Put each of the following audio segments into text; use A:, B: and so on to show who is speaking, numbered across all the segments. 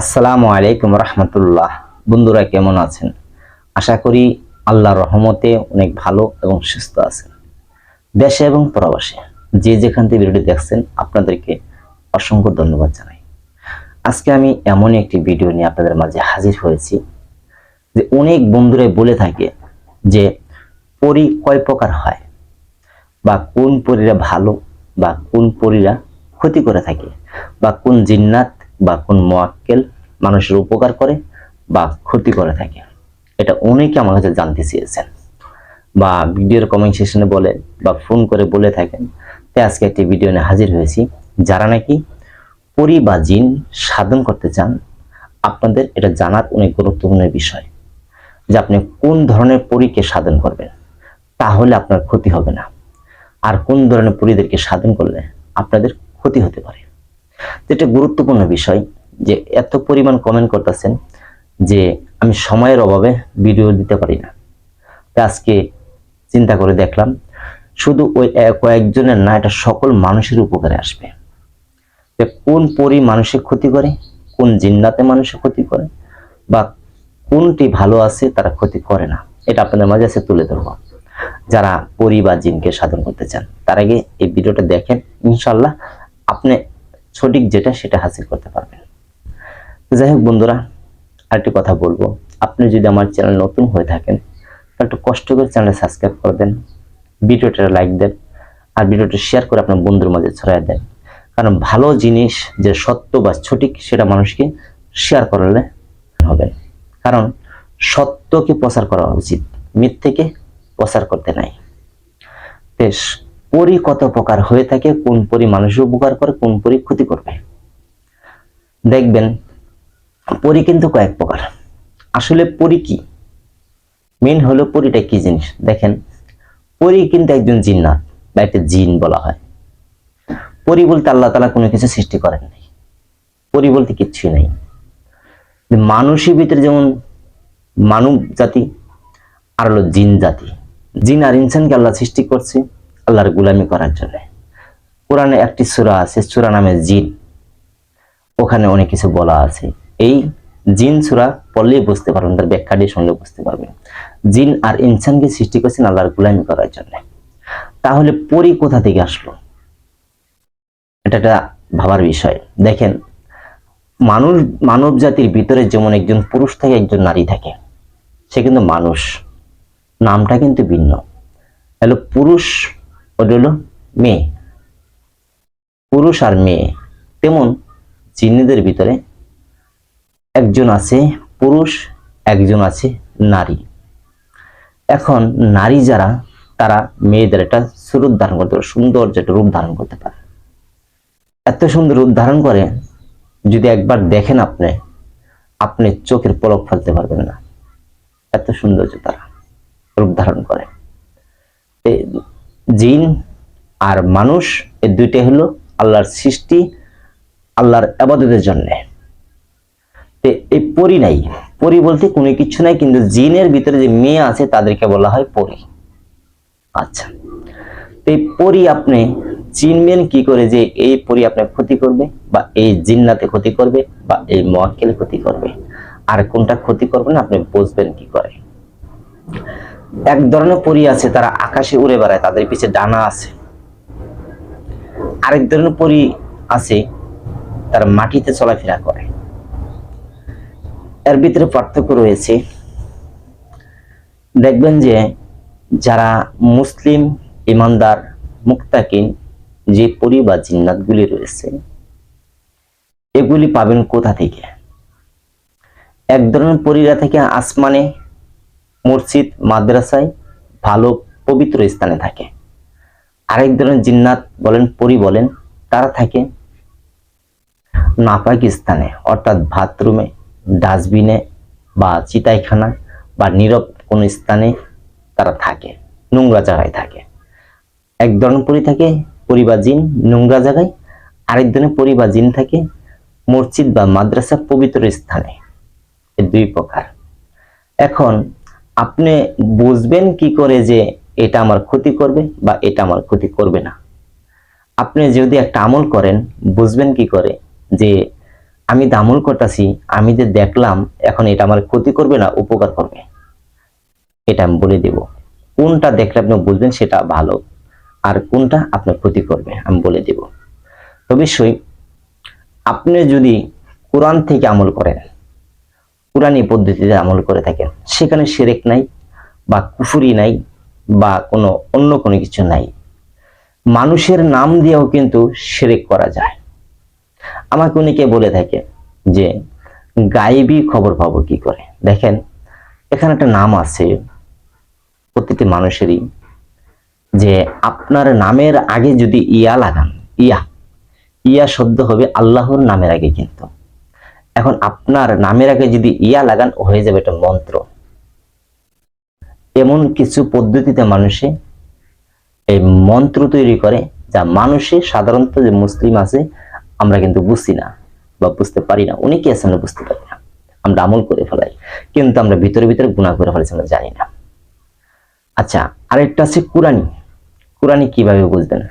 A: আসসালামু আলাইকুম রহমতুল্লাহ। বন্ধুরা, কেমন আছেন? আশা করি আল্লাহ রহমতে অনেক ভালো এবং সুস্থ আছেন। দেশে এবং প্রবাসে যে যেখান থেকে ভিডিওটি দেখছেন, আপনাদেরকে অসংখ্য ধন্যবাদ জানাই। আজকে আমি এমনই একটি ভিডিও নিয়ে আপনাদের মাঝে হাজির হয়েছি যে অনেক বন্ধুরাই বলে থাকে যে পরি কয় প্রকার হয় বা কোন পরীরা ভালো বা কোন পরীরা ক্ষতি করে থাকে বা কোন জিন্নাত বা কোন মোয়াক্কেল মানুষের উপকার করে বা ক্ষতি করে থাকে। এটা অনেকে আমার কাছে জানতে চেয়েছেন। বা ভিডিওর কমেন্ট সেশনে বলে বা ফোন করে বলে থাকেন তাই আজকে একটি ভিডিও নিয়ে হাজির হয়েছি, যারা নাকি পরি বা জিন সাধন করতে চান, আপনাদের এটা জানার অনেক গুরুত্বপূর্ণ বিষয় যে আপনি কোন ধরনের পরীকে সাধন করবেন, তাহলে আপনার ক্ষতি হবে না। আর কোন ধরনের পরীদেরকে সাধন করলে আপনাদের ক্ষতি হতে পারে? এটা গুরুত্বপূর্ণ বিষয় যে এত পরিমাণ কমেন্ট করতেছেন যে আমি সময়ের অভাবে ভিডিও দিতে পারি না। আজকে চিন্তা করে দেখলাম, শুধু ওই কয়েকজনের না, এটা সকল মানুষের উপকারে আসবে। যে কোন পরি মানুষের ক্ষতি করে, কোন জিন্নাতে মানুষের ক্ষতি করে, বা কোনটি ভালো আছে তারা ক্ষতি করে না, এটা আপনাদের মাঝে আছে তুলে ধরবো। যারা পরি বা জিনকে সাধন করতে চান, তার আগে এই ভিডিওটা দেখেন ইনশাল্লাহ আপনি সঠিক যেটা সেটা হাসিল করতে পারবেন। যাই হোক বন্ধুরা, আরেকটি কথা বলব। আপনি যদি আমার চ্যানেল নতুন হয়ে থাকেন, তাহলে একটু কষ্ট করে চ্যানেল সাবস্ক্রাইব করে দেন, ভিডিওটা লাইক দেন, আর ভিডিওটা শেয়ার করে আপনার বন্ধুর মাঝে ছড়াই দেন। কারণ ভালো জিনিস যে সত্য বা সঠিক সেটা মানুষকে শেয়ার করলে হবে। কারণ সত্যকে প্রচার করা উচিত, মিথ্যেকে প্রচার করতে নাই। বেশ পরি কত প্রকার হয়ে থাকে, কোন পরি মানুষের উপকার করে, কোন পরি ক্ষতি করবে। দেখবেন, পরি কিন্তু কয়েক প্রকার। আসলে পরি কি? মেন হলো পরিটা কি জিনিস? দেখেন, পরি কিন্তু একজন জিন্নাত বা একটা জিন বলা হয়। পরি বলতে আল্লাহ তালা কোনো কিছু সৃষ্টি করেন নাই। পরি বলতে কিচ্ছুই নাই। মানুষের ভিতরে যেমন মানব জাতি, আর হলো জিন জাতি। জিন আর ইনসানকে আল্লাহ সৃষ্টি করছে। আল্লাহর গুলামি করার জন্য। কোরআনে একটি সূরা আছে, সূরা নামে জিন। ওখানে অনেক কিছু বলা আছে। এই জিন সূরা পড়লেই বুঝতে পারবেন, তার ব্যাখ্যাটি শুনলে বুঝতে পারবেন। জিন আর ইনসানকে সৃষ্টি করছেন আল্লাহর গুলামি করার জন্য। তাহলে পরি কোথা থেকে আসলো? এটা একটা ভাবার বিষয়। দেখেন, মানুষ, মানব জাতির ভিতরে যেমন একজন পুরুষ থাকে, একজন নারী থাকে, সে কিন্তু মানুষ। নামটা কিন্তু ভিন্ন। হলো পুরুষ ওটা হলো মেয়ে। পুরুষ আর মেয়ে। তেমন জিন্নিদের ভিতরে একজন আছে পুরুষ, একজন আছে নারী। এখন নারী যারা, তারা মেয়েদের একটা সুরূপ ধারণ করতে পারে সুন্দর যেটা রূপ ধারণ করতে পারে। এত সুন্দর রূপ ধারণ করে, যদি একবার দেখেন আপনি আপনি চোখের পলক ফেলতে পারবেন না। এত সৌন্দর্য তারা রূপ ধারণ করে। জিন আর মানুষ, এই দুইটাই হলো আল্লাহর সৃষ্টি, আল্লাহর আবাদতের জন্যে। তে এই পরি নাই। পরি বলতে কোনো কিছু নাই, কিন্তু জিনের ভিতরে যে মেয়ে আছে তাদেরকে বলা হয় পরি। আচ্ছা। তো এই পরি আপনি চিনবেন কি করে যে এই পরি আপনার ক্ষতি করবে বা এই জিন্নাতে ক্ষতি করবে বা এই মোয়াক্কেল ক্ষতি করবে? আর কোনটা ক্ষতি করবে না, আপনি বুঝবেন কি করে? এক ধরনের পরি আছে, তারা আকাশে উড়ে বেড়ায়, তাদের পিছে ডানা আছে। আরেক ধরনের পরি আছে, তারা মাটিতে চলাফেরা করে। এর ভিতরে পার্থক্য রয়েছে, দেখবেন যে যারা মুসলিম ইমানদার, মুক্তাকিন, যে পরি বা জিন্নাতগুলি রয়েছে, এগুলি পাবেন কোথা থেকে? এক ধরনের পরীরা থেকে আসমানে মসজিদ, মাদ্রাসায় ভালো পবিত্র স্থানে থাকে। আরেক ধরনের জিন্নাত বলেন, পরি বলেন, তারা থাকে নাপাক স্থানে, অর্থাৎ বাথরুমে, ডাস্টবিনে বা চিতাইখানা বা নীরব কোন স্থানে তারা থাকে, নোংরা জায়গায় থাকে। এক ধরনের পরি থাকে পরিবার জিন, নোংরা জায়গায়। আরেক ধরনের পরিবার জিন থাকে মসজিদ বা মাদ্রাসা পবিত্র স্থানে। দুই প্রকার। এখন আপনি বুঝবেন কি করে যে এটা আমার ক্ষতি করবে বা এটা আমার ক্ষতি করবে না। আপনি যদি একটা আমল করেন, বুঝবেন কি করে যে আমি তো আমল করতেছি, আমি যে দেখলাম এখন এটা আমার ক্ষতি করবে না, উপকার করবে। এটা আমি বলে দেব। কোনটা দেখলে আপনি বুঝবেন সেটা ভালো, আর কোনটা আপনার ক্ষতি করবে, আমি বলে দেব। অবশ্যই আপনি যদি কোরআন থেকে আমল করেন কোরআনী পদ্ধতিতে আমল করে থাকেন। সেখানে সেরেক নাই, বা কুফুরি নাই, বা কোনো অন্য কোনো কিছু নাই। মানুষের নাম দিয়েও কিন্তু সেরেক করা যায়। আমাকে অনেকে বলে থাকে যে, গায়েবী খবর পাবো কি করে? দেখেন, এখানে একটা নাম আছে প্রতিটি মানুষেরই, যে আপনার নামের আগে যদি ইয়া লাগান, ইয়া ইয়া শব্দ হবে আল্লাহর নামের আগে কিন্তু। এখন আপনার নামের আগে যদি ইয়া লাগান, হয়ে যাবে এটা মন্ত্র। এমন কিছু পদ্ধতিতে মানুষে এই মন্ত্র তৈরি করে যা মানুষে সাধারণত যে মুসলিম আছে, আমরা কিন্তু বুঝি না বা বুঝতে পারি না। অনেকে আছে আমরা বুঝতে পারি না। আমরা আমল করে ফেলাই। কিন্তু আমরা ভিতরে ভিতরে গুণা করে ফেলেছি, আমরা জানি না। আচ্ছা আরেকটা আছে কোরআনি। কোরআনি কীভাবে বুঝবেন?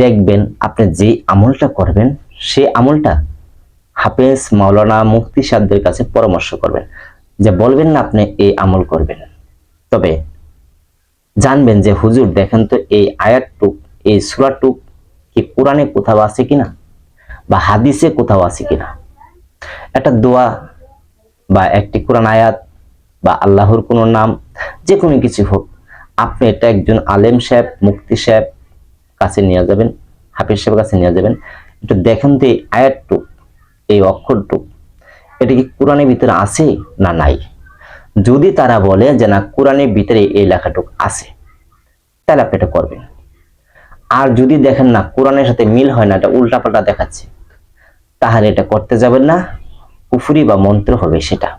A: দেখবেন আপনি যে আমলটা করবেন, সে আমলটা হাফেজ মাওলানা মুফতি সাহেবদের কাছে পরামর্শ করবেন যে বলবেন না আপনি এই আমল করবেন। তবে জানবেন যে হুজুর, দেখেন তো এই আয়াতটুক, এই সুরাটুক কি কোরআনে কোথাও আছে কিনা? বা হাদিসে কোথাও আছে কিনা? একটা দোয়া বা একটি কোরআন আয়াত বা আল্লাহর কোনো নাম, যে কোনো কিছু হোক, আপনি এটা একজন আলেম সাহেব মুক্তি সাহেব কাছে নিয়ে যাবেন, হাফিজ সাহেবের কাছে নিয়ে যাবেন। একটু দেখেন তো এই আয়াতটুক এই অক্ষরটুক। এটা কি কোরআনের ভিতরে আছে না নাই? যদি তারা বলে যে না, কোরআনের ভিতরে এই লেখাটুক আছে, তাহলে আপনি এটা করবেন। আর যদি দেখেন না, কোরআনের সাথে মিল হয় না, এটা উল্টাপাল্টা দেখাচ্ছে, তাহলে এটা করতে যাবেন না। কুফুরি বা মন্ত্র হবে সেটা।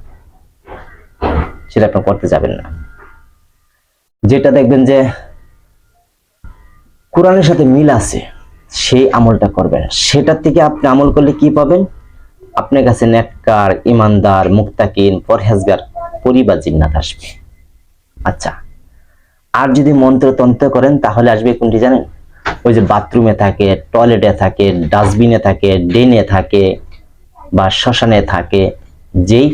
A: সেটা আপনি করতে যাবেন না। যেটা দেখবেন যে কোরআনের সাথে মিল আছে, সেই আমলটা করবেন। সেটার থেকে আপনি আমল করলে কি পাবেন? আপনার কাছে নেককার, ইমানদার মুক্তাকিন পরহেজগার, পরিবার জিন্নাত আসবে। আচ্ছা আর যদি মন্ত্রতন্ত্র করেন, তাহলে আসবে কোনটি জানেন? ওই যে বাথরুমে থাকে টয়লেটে থাকে ডাস্টবিনে থাকে ড্রেনে থাকে বা শ্মশানে থাকে, যেই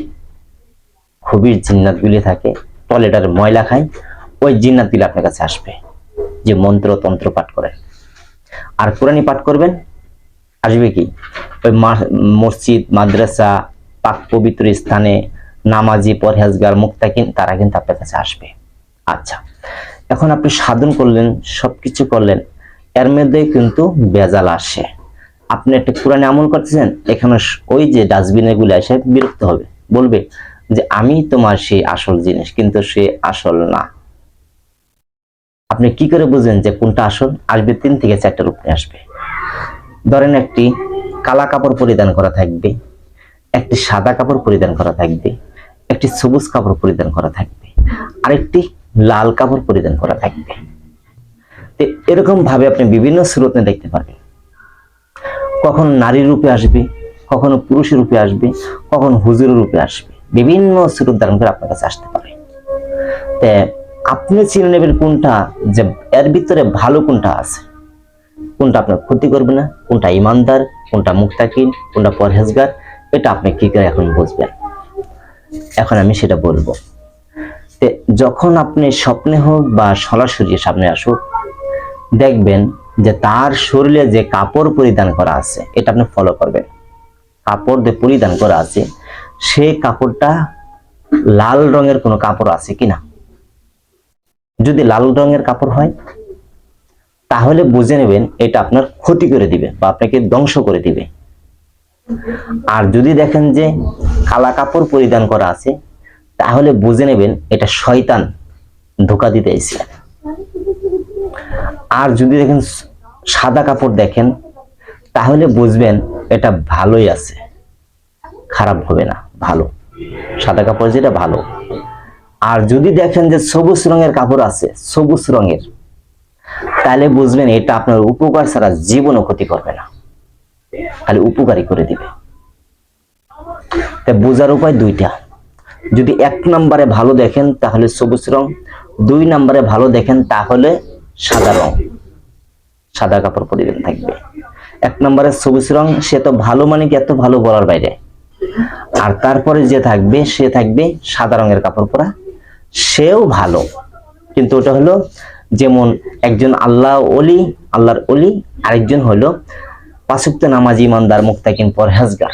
A: খুবির জিন্নাতগুলি থাকে টয়লেটের ময়লা খায়, ওই জিন্নাতগুলি আপনার কাছে আসবে, যে মন্ত্র তন্ত্র পাঠ করেন। আর কোরআনি পাঠ করবেন? আসবে কি? ওই মসজিদ, মাদ্রাসা, পাক পবিত্র স্থানে নামাজি, পরহেজগার, মুক্তাকিন, তারা কিন্তু আপনার কাছে আসবে। আচ্ছা এখন আপনি সাধন করলেন, সবকিছু করলেন, এর মধ্যে কিন্তু বেজাল আসে। আপনি একটা কোরআনে আমল করতেছেন, এখানে ওই যে ডাস্টবিনে গুলো এসে বিরক্ত হবে। বলবে যে, আমি তোমার সেই আসল জিনিস, কিন্তু সে আসল না। আপনি কি করে বুঝবেন যে কোনটা আসল? আসবে তিন থেকে চারটা রূপ আসবে। ধরেন একটি কালা কাপড় পরিধান করা থাকবে, একটি সাদা কাপড় পরিধান করা থাকবে, একটি সবুজ কাপড় পরিধান করা থাকবে, আরেকটি লাল কাপড় পরিধান করা থাকবে। তো এরকম ভাবে আপনি বিভিন্ন স্রোতে দেখতে পারবেন। কখন নারী রূপে আসবে, কখনো পুরুষের রূপে আসবে, কখন হুজুর রূপে আসবে, বিভিন্ন স্রোত ধারণ করে আপনার কাছে আসতে পারে। তে আপনি চিনে নেবেন কোনটা যে এর ভিতরে ভালো কোনটা আছে। কোনটা আপনার ক্ষতি করবে না, কোনটা ইমানদার, কোনটা মুক্তাকিন কোনটা পরহেজগার, এটা আপনি কি করে এখন বুঝবেন? এখন আমি সেটা বলব। যখন আপনি স্বপ্নে হোক বা সরাসরি সামনে আসুক, দেখবেন যে তার শরীরে যে কাপড় পরিধান করা আছে, এটা আপনি ফলো করবেন। কাপড় যে পরিধান করা আছে, সে কাপড়টা লাল রঙের কোনো কাপড় আছে কিনা? যদি লাল রঙের কাপড় হয় তাহলে বুঝে নেবেন এটা আপনার ক্ষতি করে দিবে বা আপনাকে ধ্বংস করে দিবে। আর যদি দেখেন যে কালা কাপড় পরিধান করা আছে, তাহলে বুঝে নেবেন এটা শয়তান ধোকা দিতে এসে আর যদি দেখেন সাদা কাপড় দেখেন, তাহলে বুঝবেন এটা ভালোই আছে। খারাপ হবে না, ভালো। সাদা কাপড় যেটা ভালো। আর যদি দেখেন যে সবুজ রঙের কাপড় আছে, সবুজ রঙের তাহলে বুঝবেন এটা আপনার উপকার ছাড়া জীবনও ক্ষতি করবে না। খালি উপকারী করে দিবে। তা বোঝার উপায় দুইটা। যদি এক নম্বরে ভালো দেখেন, তাহলে সবুজ রং। দুই নম্বরে ভালো দেখেন, তাহলে সাদা রং। সাদা কাপড় পরিধান থাকবে। এক নম্বরে সবুজ রং, সে তো ভালো মানে কি এত ভালো বলার বাইরে? আর তারপরে যে থাকবে, সে থাকবে সাদা রঙের কাপড় পরা। সেও ভালো। কিন্তু ওটা হলো যেমন একজন আল্লাহ অলি আল্লাহর অলি আরেকজন হলো পাঁচুক্ত নামাজি, ইমানদার মুক্তাকিন পরহেজগার।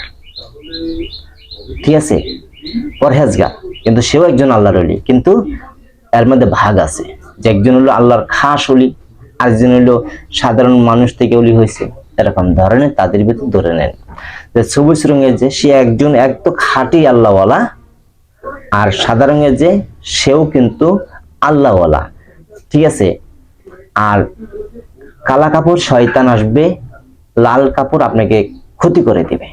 A: ঠিক আছে? পরহেজগার। কিন্তু সেও একজন আল্লাহর অলি কিন্তু এর মধ্যে ভাগ আছে। যে একজন হলো আল্লাহর খাস অলি আরেকজন হলো সাধারণ মানুষ থেকে অলি হয়েছে। এরকম ধরনের তাদের ভিতর ধরে নেন। যে সবুজ রঙের যে সে একজন এক তো খাঁটি আল্লাহওয়ালা, আর সাদা রঙের যে সেও কিন্তু আল্লাহওয়ালা। ঠিক আছে? আর কালা কাপড় শয়তান আসবে, লাল কাপড় আপনাকে ক্ষতি করে দিবে।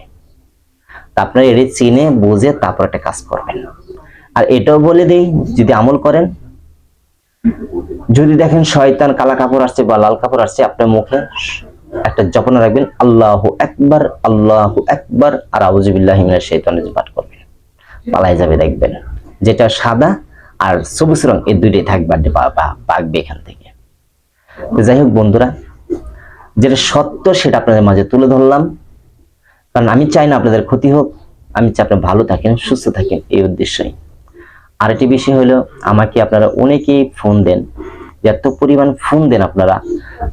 A: আপনারা এটি চিনে বুঝে তারপর একটা কাজ করবেন। আর এটাও বলে দেই, যদি আমল করেন, যদি দেখেন শয়তান কালা কাপড় আসছে বা লাল কাপড় আসছে, আপনার মুখে একটা জপনা রাখবেন, আল্লাহ একবার আল্লাহ একবার আর আউজুবিল্লাহ হিমিনের শৈতানের পাঠ করবেন। পালাই যাবে দেখবেন। যেটা সাদা আর সবুজ রং এই দুইটাই থাকবে পাকবে এখান থেকে। তো যাই হোক বন্ধুরা, যেটা সত্য সেটা আপনাদের মাঝে তুলে ধরলাম। কারণ আমি চাই না আপনাদের ক্ষতি হোক, আমি চাই আপনি ভালো থাকেন, সুস্থ থাকেন, এই উদ্দেশ্যই। আরেকটি বিষয় হলো, আমাকে আপনারা অনেকেই ফোন দেন এত পরিমাণ ফোন দেন আপনারা,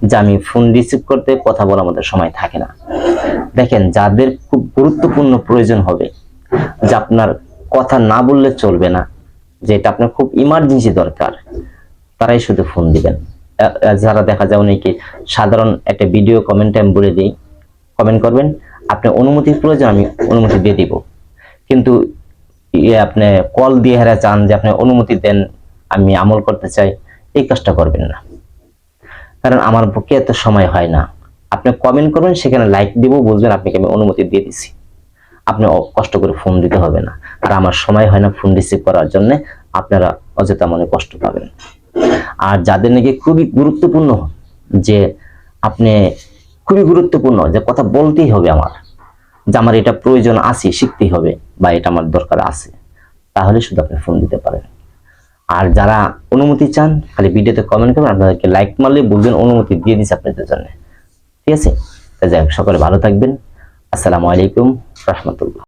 A: যে আমি ফোন রিসিভ করতে কথা বলার মতো সময় থাকে না। দেখেন, যাদের খুব গুরুত্বপূর্ণ প্রয়োজন হবে, যে আপনার কথা না বললে চলবে না যে এটা আপনার খুব ইমার্জেন্সি দরকার, তারাই শুধু ফোন দিবেন। যারা দেখা যায় অনেকে, সাধারণ একটা ভিডিও কমেন্ট আমি বলে দিই কমেন্ট করবেন আপনি অনুমতির প্রয়োজন আমি অনুমতি দিয়ে দিব। কিন্তু আপনি কল দিয়ে হেরা চান যে আপনি অনুমতি দেন, আমি আমল করতে চাই, এই কাজটা করবেন না। কারণ আমার পক্ষে এত সময় হয় না। আপনি কমেন্ট করবেন, সেখানে লাইক দিব, বুঝবেন, আপনাকে আমি অনুমতি দিয়ে দিছি। আপনি কষ্ট করে ফোন দিতে হবে না। আর আমার সময় হয় না ফোন রিসিভ করার জন্য আপনারা অযথা মনে কষ্ট পাবেন। আর যাদের নাকি খুবই গুরুত্বপূর্ণ, যে আপনি খুবই গুরুত্বপূর্ণ, যে কথা বলতেই হবে আমার, যে আমার এটা প্রয়োজন আছে, শিখতেই হবে বা এটা আমার দরকার আছে, তাহলে শুধু আপনি ফোন দিতে পারেন। আর যারা অনুমতি চান, খালি ভিডিওতে কমেন্ট করবেন, আপনাদেরকে লাইক মারলে বলবেন, অনুমতি দিয়ে দিচ্ছে আপনাদের জন্য। ঠিক আছে? যাই হোক, সকলে ভালো থাকবেন। আসসালামু আলাইকুম, রহমতুল্লাহ।